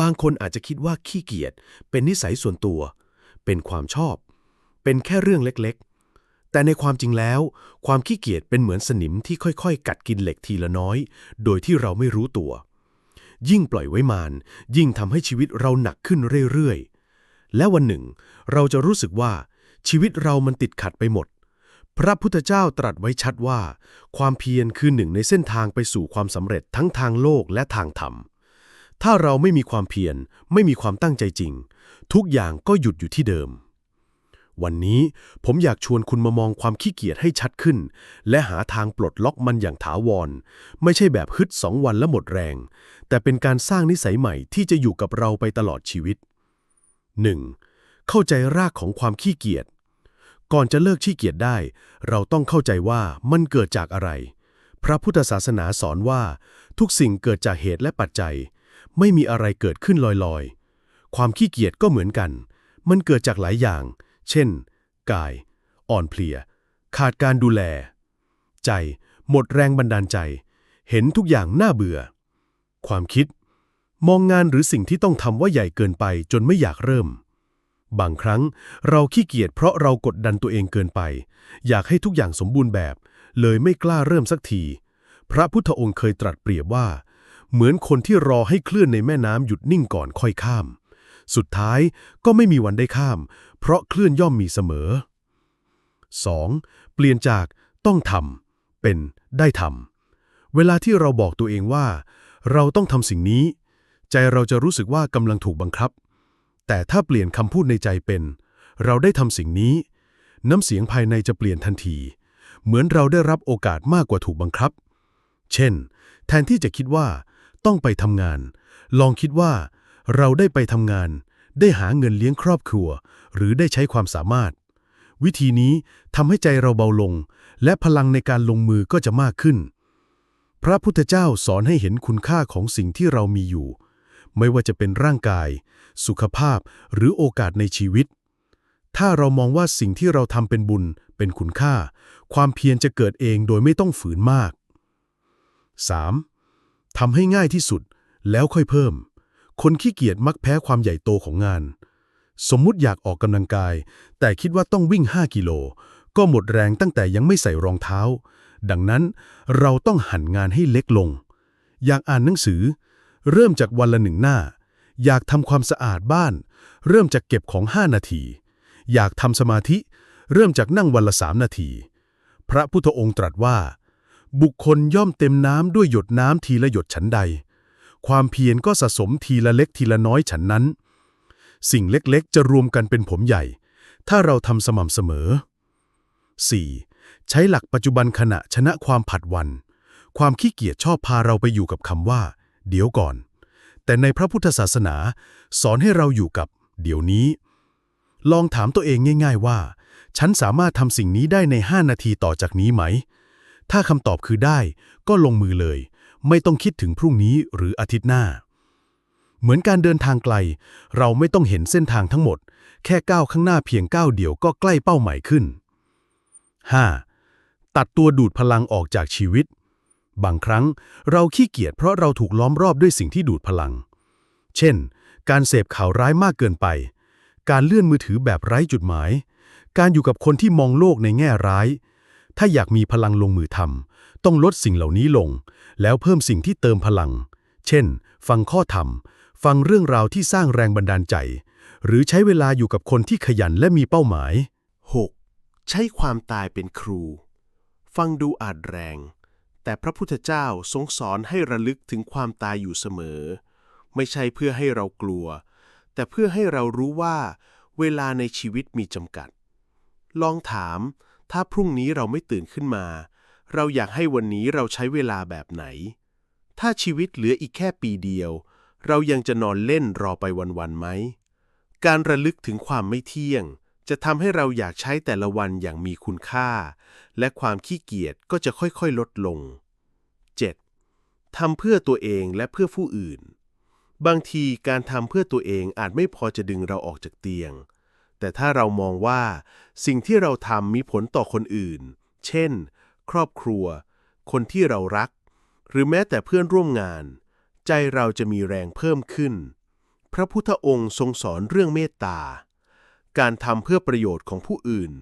บางคนอาจจะคิดว่าขี้เกียจเป็นนิสัยส่วนตัว เป็นความชอบ เป็นแค่เรื่องเล็กๆ แต่ในความจริงแล้ว ความขี้เกียจเป็นเหมือนสนิมที่ค่อยๆ กัดกินเหล็กทีละน้อย โดยที่เราไม่รู้ตัว ยิ่งปล่อยไว้มาน ยิ่งทำให้ชีวิตเราหนักขึ้นเรื่อยๆ และวันหนึ่ง เราจะรู้สึกว่าชีวิตเรามันติดขัดไปหมด พระพุทธเจ้าตรัสไว้ชัดว่า ความเพียรคือหนึ่งในเส้นทางไปสู่ความสำเร็จทั้งทางโลกและทางธรรม ถ้าเราไม่มีความเพียรไม่มีความตั้งใจจริง ทุกอย่างก็หยุดอยู่ที่เดิม วันนี้ผมอยากชวนคุณมามองความขี้เกียจให้ชัดขึ้น และหาทางปลดล็อกมันอย่างถาวร ไม่ใช่แบบฮึดสองวันแล้วหมดแรง แต่เป็นการสร้างนิสัยใหม่ที่จะอยู่กับเราไปตลอดชีวิต 1. เข้าใจรากของความขี้เกียจก่อนจะเลิกขี้เกียจได้ เราต้องเข้าใจว่ามันเกิดจากอะไร พระพุทธศาสนาสอนว่า ทุกสิ่งเกิดจากเหตุและปัจจัย ไม่มีอะไรเกิดขึ้นลอยๆ ความขี้เกียจก็เหมือนกัน มันเกิดจากหลายอย่าง เช่น กาย อ่อนเพลีย ขาดการดูแล ใจ หมดแรงบันดาลใจ เห็นทุกอย่างน่าเบื่อ ความคิด มองงานหรือสิ่งที่ต้องทำว่าใหญ่เกินไปจนไม่อยากเริ่ม บางครั้งเราขี้เกียจเพราะเรากดดันตัวเองเกินไป อยากให้ทุกอย่างสมบูรณ์แบบ เลยไม่กล้าเริ่มสักที พระพุทธองค์เคยตรัสเปรียบว่า เหมือนคนที่รอให้คลื่นในแม่น้ำหยุดนิ่งก่อนค่อยข้าม สุดท้ายก็ไม่มีวันได้ข้าม เพราะคลื่นย่อมมีเสมอ 2. เปลี่ยนจากต้องทำเป็นได้ทำเวลาที่เราบอกตัวเองว่า เราต้องทำสิ่งนี้ ใจเราจะรู้สึกว่ากำลังถูกบังคับ แต่ถ้าเปลี่ยนคำพูดในใจเป็น เราได้ทำสิ่งนี้ น้ำเสียงภายในจะเปลี่ยนทันที เหมือนเราได้รับโอกาสมากกว่าถูกบังคับ เช่น แทนที่จะคิดว่า ต้องไปทำงาน ลองคิดว่า เราได้ไปทำงาน ได้หาเงินเลี้ยงครอบครัว หรือได้ใช้ความสามารถ วิธีนี้ทำให้ใจเราเบาลง และพลังในการลงมือก็จะมากขึ้น พระพุทธเจ้าสอนให้เห็นคุณค่าของสิ่งที่เรามีอยู่ ไม่ว่าจะเป็นร่างกาย สุขภาพหรือโอกาสในชีวิต ถ้าเรามองว่าสิ่งที่เราทำเป็นบุญ เป็นคุณค่า ความเพียรจะเกิดเองโดยไม่ต้องฝืนมาก 3. ทำให้ง่ายที่สุด แล้วค่อยเพิ่ม คนขี้เกียจมักแพ้ความใหญ่โตของงาน สมมุติอยากออกกำลังกาย แต่คิดว่าต้องวิ่ง 5 กิโล ก็หมดแรงตั้งแต่ยังไม่ใส่รองเท้า ดังนั้นเราต้องหั่นงานให้เล็กลง อยากอ่านหนังสือ เริ่มจากวันละหนึ่งหน้า อยากทำความสะอาดบ้าน เริ่มจากเก็บของ 5 นาที อยากทำสมาธิ เริ่มจากนั่งวันละสามนาที พระพุทธองค์ตรัสว่า บุคคลย่อมเต็มน้ำด้วยหยดน้ำทีละหยดฉันใด ความเพียรก็สะสมทีละเล็กทีละน้อยฉันนั้น สิ่งเล็กๆ จะรวมกันเป็นผมใหญ่ ถ้าเราทำสม่ำเสมอ 4. ใช้หลักปัจจุบันขณะชนะความผัดวัน ความขี้เกียจชอบพาเราไปอยู่กับคำว่า เดี๋ยวก่อน แต่ในพระพุทธศาสนา สอนให้เราอยู่กับ เดี๋ยวนี้ ลองถามตัวเองง่าย ๆว่า ฉันสามารถทำสิ่งนี้ได้ใน 5 นาทีต่อจากนี้ไหม ถ้าคำตอบคือได้ ก็ลงมือเลย ไม่ต้องคิดถึงพรุ่งนี้หรืออาทิตย์หน้า เหมือนการเดินทางไกล เราไม่ต้องเห็นเส้นทางทั้งหมด แค่ก้าวข้างหน้าเพียงก้าวเดียวก็ใกล้เป้าหมายขึ้น 5. ตัดตัวดูดพลังออกจากชีวิต บางครั้งเราขี้เกียจเพราะเราถูกล้อมรอบด้วยสิ่งที่ดูดพลัง เช่น การเสพข่าวร้ายมากเกินไป การเลื่อนมือถือแบบไร้จุดหมาย การอยู่กับคนที่มองโลกในแง่ร้าย ถ้าอยากมีพลังลงมือทำต้องลดสิ่งเหล่านี้ลง แล้วเพิ่มสิ่งที่เติมพลัง เช่น ฟังข้อธรรม ฟังเรื่องราวที่สร้างแรงบันดาลใจ หรือใช้เวลาอยู่กับคนที่ขยันและมีเป้าหมาย 6. ใช้ความตายเป็นครู ฟังดูอาจแรง แต่พระพุทธเจ้าทรงสอนให้ระลึกถึงความตายอยู่เสมอ ไม่ใช่เพื่อให้เรากลัว แต่เพื่อให้เรารู้ว่า เวลาในชีวิตมีจำกัด ลองถาม ถ้าพรุ่งนี้เราไม่ตื่นขึ้นมา เราอยากให้วันนี้เราใช้เวลาแบบไหน ถ้าชีวิตเหลืออีกแค่ปีเดียว เรายังจะนอนเล่นรอไปวันๆไหม การระลึกถึงความไม่เที่ยง จะทำให้เราอยากใช้แต่ละวันอย่างมีคุณค่า และความขี้เกียจก็จะค่อยๆลดลง 7. ทำเพื่อตัวเองและเพื่อผู้อื่น บางทีการทำเพื่อตัวเองอาจไม่พอจะดึงเราออกจากเตียง แต่ถ้าเรามองว่า สิ่งที่เราทำมีผลต่อคนอื่น เช่น ครอบครัว คนที่เรารัก หรือแม้แต่เพื่อนร่วมงาน ใจเราจะมีแรงเพิ่มขึ้น พระพุทธองค์ทรงสอนเรื่องเมตตา การทำเพื่อประโยชน์ของผู้อื่น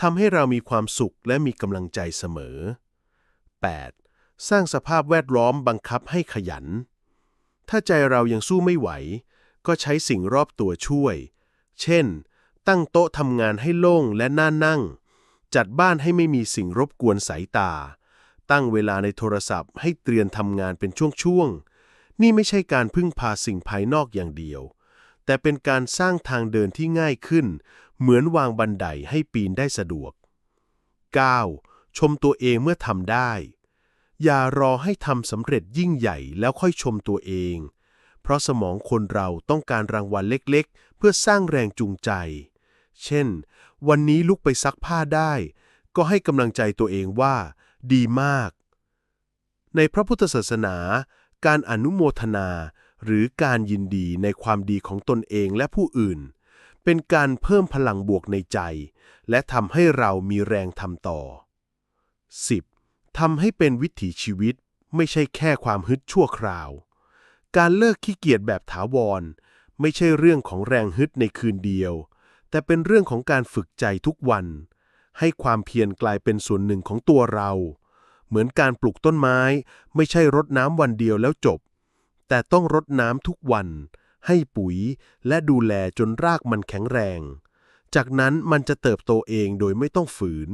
ทำให้เรามีความสุขและมีกำลังใจเสมอ 8. สร้างสภาพแวดล้อมบังคับให้ขยัน ถ้าใจเรายังสู้ไม่ไหว ก็ใช้สิ่งรอบตัวช่วย เช่น ตั้งโต๊ะทำงานให้โล่งและน่านั่ง จัดบ้านให้ไม่มีสิ่งรบกวนสายตา ตั้งเวลาในโทรศัพท์ให้เตรียมทำงานเป็นช่วงๆ นี่ไม่ใช่การพึ่งพาสิ่งภายนอกอย่างเดียว แต่เป็นการสร้างทางเดินที่ง่ายขึ้น เหมือนวางบันไดให้ปีนได้สะดวก 9. ชมตัวเองเมื่อทำได้ อย่ารอให้ทำสำเร็จยิ่งใหญ่แล้วค่อยชมตัวเองเพราะสมองคนเราต้องการรางวัลเล็กๆ เพื่อสร้างแรงจูงใจ เช่น วันนี้ลุกไปซักผ้าได้ ก็ให้กำลังใจตัวเองว่า ดีมาก ในพระพุทธศาสนา การอนุโมทนา หรือการยินดีในความดีของตนเองและผู้อื่น เป็นการเพิ่มพลังบวกในใจ และทำให้เรามีแรงทำต่อ 10. ทำให้เป็นวิถีชีวิต ไม่ใช่แค่ความฮึดชั่วคราว การเลิกขี้เกียจแบบถาวร ไม่ใช่เรื่องของแรงฮึดในคืนเดียว แต่เป็นเรื่องของการฝึกใจทุกวัน ให้ความเพียรกลายเป็นส่วนหนึ่งของตัวเรา เหมือนการปลูกต้นไม้ ไม่ใช่รดน้ำวันเดียวแล้วจบ แต่ต้องรดน้ำทุกวัน ให้ปุ๋ยและดูแลจนรากมันแข็งแรง จากนั้นมันจะเติบโตเองโดยไม่ต้องฝืน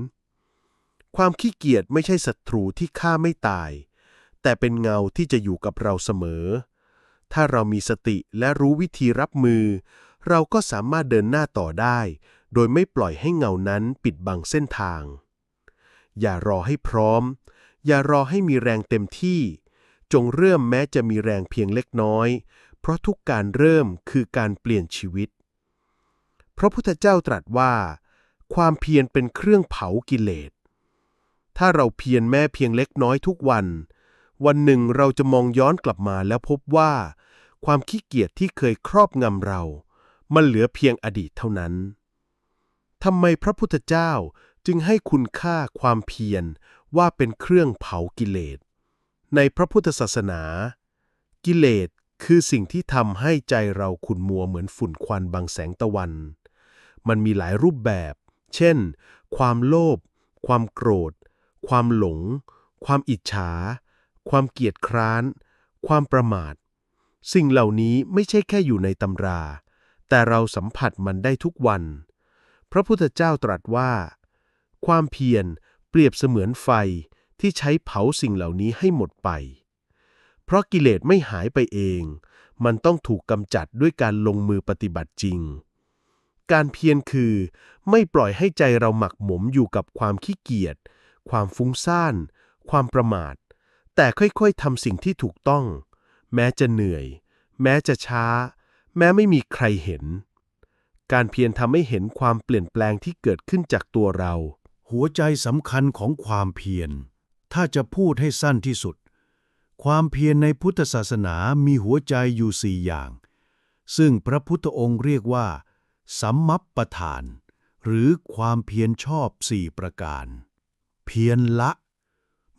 ความขี้เกียจไม่ใช่ศัตรูที่ฆ่าไม่ตาย แต่เป็นเงาที่จะอยู่กับเราเสมอ ถ้าเรามีสติและรู้วิธีรับมือ เราก็สามารถเดินหน้าต่อได้ โดยไม่ปล่อยให้เงานั้นปิดบังเส้นทาง อย่ารอให้พร้อม อย่ารอให้มีแรงเต็มที่ จงเริ่มแม้จะมีแรงเพียงเล็กน้อย เพราะทุกการเริ่มคือการเปลี่ยนชีวิต พระพุทธเจ้าตรัสว่า ความเพียรเป็นเครื่องเผากิเลส ถ้าเราเพียรแม้เพียงเล็กน้อยทุกวัน วันหนึ่งเราจะมองย้อนกลับมาแล้วพบว่า ความขี้เกียจที่เคยครอบงำเรา มันเหลือเพียงอดีตเท่านั้นทำไมพระพุทธเจ้าจึงให้คุณค่าความเพียรว่าเป็นเครื่องเผากิเลส ในพระพุทธศาสนา กิเลสคือสิ่งที่ทำให้ใจเราขุ่นมัวเหมือนฝุ่นควันบังแสงตะวัน มันมีหลายรูปแบบ เช่น ความโลภ ความโกรธ ความหลง ความอิจฉา ความเกียจคร้าน ความประมาท สิ่งเหล่านี้ไม่ใช่แค่อยู่ในตำรา แต่เราสัมผัสมันได้ทุกวัน พระพุทธเจ้าตรัสว่า ความเพียรเปรียบเสมือนไฟที่ใช้เผาสิ่งเหล่านี้ให้หมดไป เพราะกิเลสไม่หายไปเอง มันต้องถูกกำจัดด้วยการลงมือปฏิบัติจริง การเพียรคือ ไม่ปล่อยให้ใจเราหมักหมมอยู่กับความขี้เกียจ ความฟุ้งซ่าน ความประมาท แต่ค่อยๆทำสิ่งที่ถูกต้อง แม้จะเหนื่อย แม้จะช้า แม้ไม่มีใครเห็น การเพียรทำให้เห็นความเปลี่ยนแปลงที่เกิดขึ้นจากตัวเรา หัวใจสำคัญของความเพียร ถ้าจะพูดให้สั้นที่สุด ความเพียรในพุทธศาสนามีหัวใจอยู่สี่อย่าง ซึ่งพระพุทธองค์เรียกว่า สัมมัปปทาน หรือความเพียรชอบสี่ประการ เพียรละ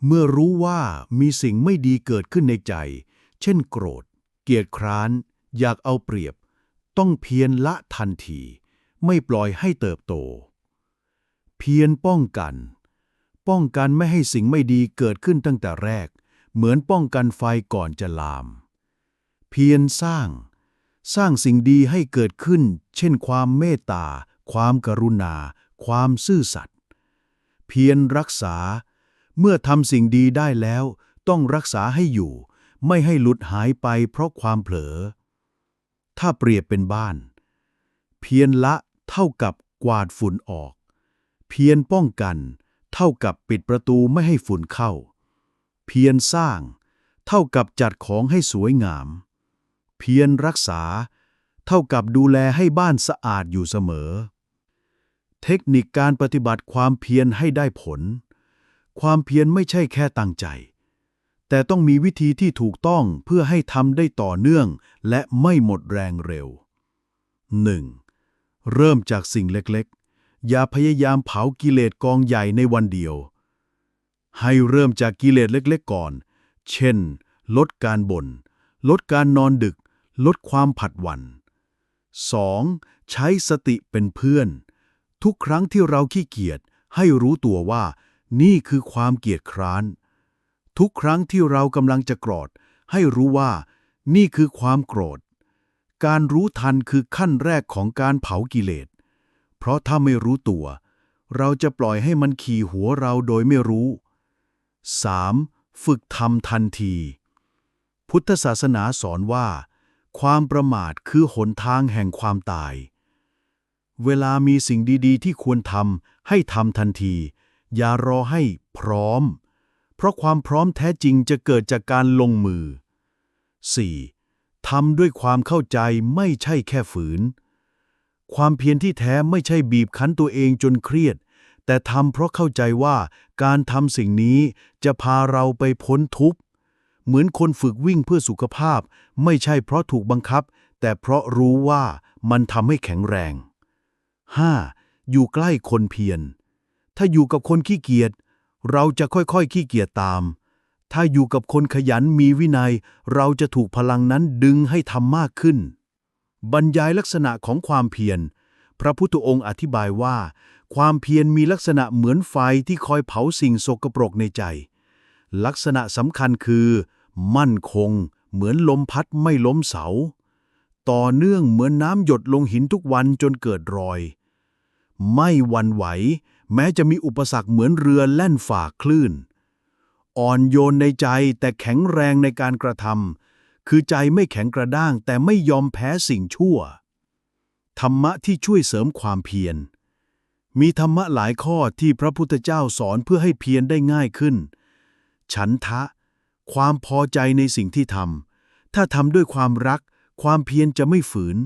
เมื่อรู้ว่ามีสิ่งไม่ดีเกิดขึ้นในใจ เช่นโกรธ เกียจคร้าน อยากเอาเปรียบ ต้องเพียรละทันที ไม่ปล่อยให้เติบโต เพียรป้องกัน ป้องกันไม่ให้สิ่งไม่ดีเกิดขึ้นตั้งแต่แรก เหมือนป้องกันไฟก่อนจะลาม เพียรสร้าง สร้างสิ่งดีให้เกิดขึ้น เช่นความเมตตา ความกรุณา ความซื่อสัตย์เพียรรักษา เมื่อทำสิ่งดีได้แล้ว ต้องรักษาให้อยู่ ไม่ให้หลุดหายไปเพราะความเผลอ ถ้าเปรียบเป็นบ้าน เพียรละเท่ากับกวาดฝุ่นออก เพียรป้องกัน เท่ากับปิดประตูไม่ให้ฝุ่นเข้า เพียรสร้าง เท่ากับจัดของให้สวยงาม เพียรรักษา เท่ากับดูแลให้บ้านสะอาดอยู่เสมอ เทคนิคการปฏิบัติความเพียรให้ได้ผล ความเพียรไม่ใช่แค่ตั้งใจ แต่ต้องมีวิธีที่ถูกต้องเพื่อให้ทำได้ต่อเนื่อง และไม่หมดแรงเร็ว 1. เริ่มจากสิ่งเล็กๆ อย่าพยายามเผากิเลสกองใหญ่ในวันเดียว ให้เริ่มจากกิเลสเล็กๆก่อน เช่น ลดการบน่น ลดการนอนดึก ลดความผัดวัน 2. ใช้สติเป็นเพื่อน ทุกครั้งที่เราขี้เกียจให้รู้ตัวว่า นี่คือความเกียจคร้าน ทุกครั้งที่เรากำลังจะโกรธ ให้รู้ว่านี่คือความโกรธ การรู้ทันคือขั้นแรกของการเผากิเลส เพราะถ้าไม่รู้ตัว เราจะปล่อยให้มันขี่หัวเราโดยไม่รู้ 3. ฝึกทำทันที พุทธศาสนาสอนว่า ความประมาทคือหนทางแห่งความตาย เวลามีสิ่งดี ๆ ที่ควรทำให้ทำทันที อย่ารอให้พร้อม เพราะความพร้อมแท้จริงจะเกิดจากการลงมือ 4. ทำด้วยความเข้าใจไม่ใช่แค่ฝืน ความเพียรที่แท้ไม่ใช่บีบคั้นตัวเองจนเครียด แต่ทำเพราะเข้าใจว่าการทำสิ่งนี้จะพาเราไปพ้นทุกข์เหมือนคนฝึกวิ่งเพื่อสุขภาพ ไม่ใช่เพราะถูกบังคับ แต่เพราะรู้ว่ามันทำให้แข็งแรง 5. อยู่ใกล้คนเพียร ถ้าอยู่กับคนขี้เกียจ เราจะค่อยๆขี้เกียจตาม ถ้าอยู่กับคนขยันมีวินัย เราจะถูกพลังนั้นดึงให้ทำมากขึ้น บรรยายลักษณะของความเพียร พระพุทธองค์อธิบายว่า ความเพียรมีลักษณะเหมือนไฟที่คอยเผาสิ่งสกปรกในใจ ลักษณะสำคัญคือ มั่นคง เหมือนลมพัดไม่ล้มเสา ต่อเนื่องเหมือนน้ำหยดลงหินทุกวันจนเกิดรอย ไม่วันไหว แม้จะมีอุปสรรคเหมือนเรือแล่นฝ่าคลื่น อ่อนโยนในใจแต่แข็งแรงในการกระทำคือใจไม่แข็งกระด้างแต่ไม่ยอมแพ้สิ่งชั่ว ธรรมะที่ช่วยเสริมความเพียร มีธรรมะหลายข้อที่พระพุทธเจ้าสอนเพื่อให้เพียรได้ง่ายขึ้น ฉันทะ ความพอใจในสิ่งที่ทำถ้าทำด้วยความรัก ความเพียรจะไม่ฝืน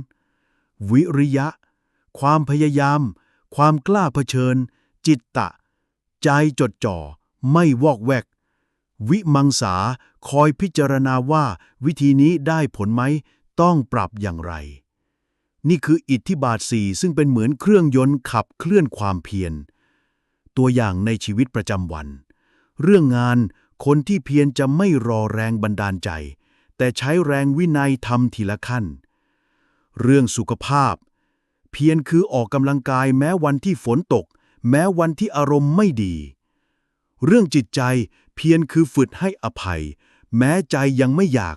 วิริยะ ความพยายาม ความกล้าเผชิญ จิตตะ ใจจดจ่อ ไม่วอกแวก วิมังสาคอยพิจารณาว่าวิธีนี้ได้ผลไหม ต้องปรับอย่างไร นี่คืออิทธิบาทสี่ซึ่งเป็นเหมือนเครื่องยนต์ขับเคลื่อนความเพียร ตัวอย่างในชีวิตประจำวัน เรื่องงานคนที่เพียรจะไม่รอแรงบันดาลใจ แต่ใช้แรงวินัยทำทีละขั้น เรื่องสุขภาพ เพียรคือออกกำลังกายแม้วันที่ฝนตก แม้วันที่อารมณ์ไม่ดี เรื่องจิตใจเพียรคือฝึกให้อภัย แม้ใจยังไม่อยาก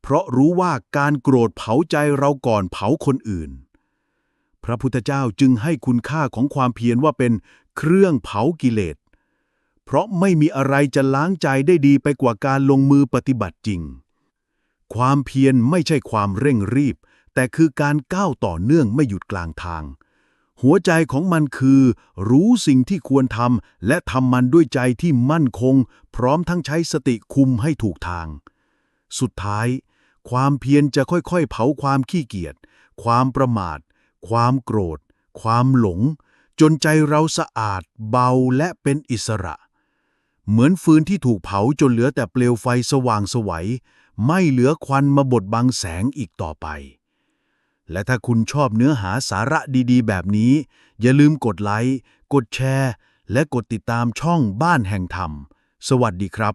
เพราะรู้ว่าการโกรธเผาใจเราก่อนเผาคนอื่น พระพุทธเจ้าจึงให้คุณค่าของความเพียรว่าเป็นเครื่องเผากิเลส เพราะไม่มีอะไรจะล้างใจได้ดีไปกว่าการลงมือปฏิบัติจริง ความเพียรไม่ใช่ความเร่งรีบ แต่คือการก้าวต่อเนื่องไม่หยุดกลางทาง หัวใจของมันคือ รู้สิ่งที่ควรทำและทำมันด้วยใจที่มั่นคง พร้อมทั้งใช้สติคุมให้ถูกทาง สุดท้าย ความเพียรจะค่อยๆ เผาความขี้เกียจ ความประมาท ความโกรธ ความหลง จนใจเราสะอาด เบาและเป็นอิสระ เหมือนฟืนที่ถูกเผาจนเหลือแต่เปลวไฟสว่างไสวัย ไม่เหลือควันมาบดบังแสงอีกต่อไป และถ้าคุณชอบเนื้อหาสาระดีๆ แบบนี้ อย่าลืมกดไลค์ กดแชร์ และกดติดตามช่องบ้านแห่งธรรม สวัสดีครับ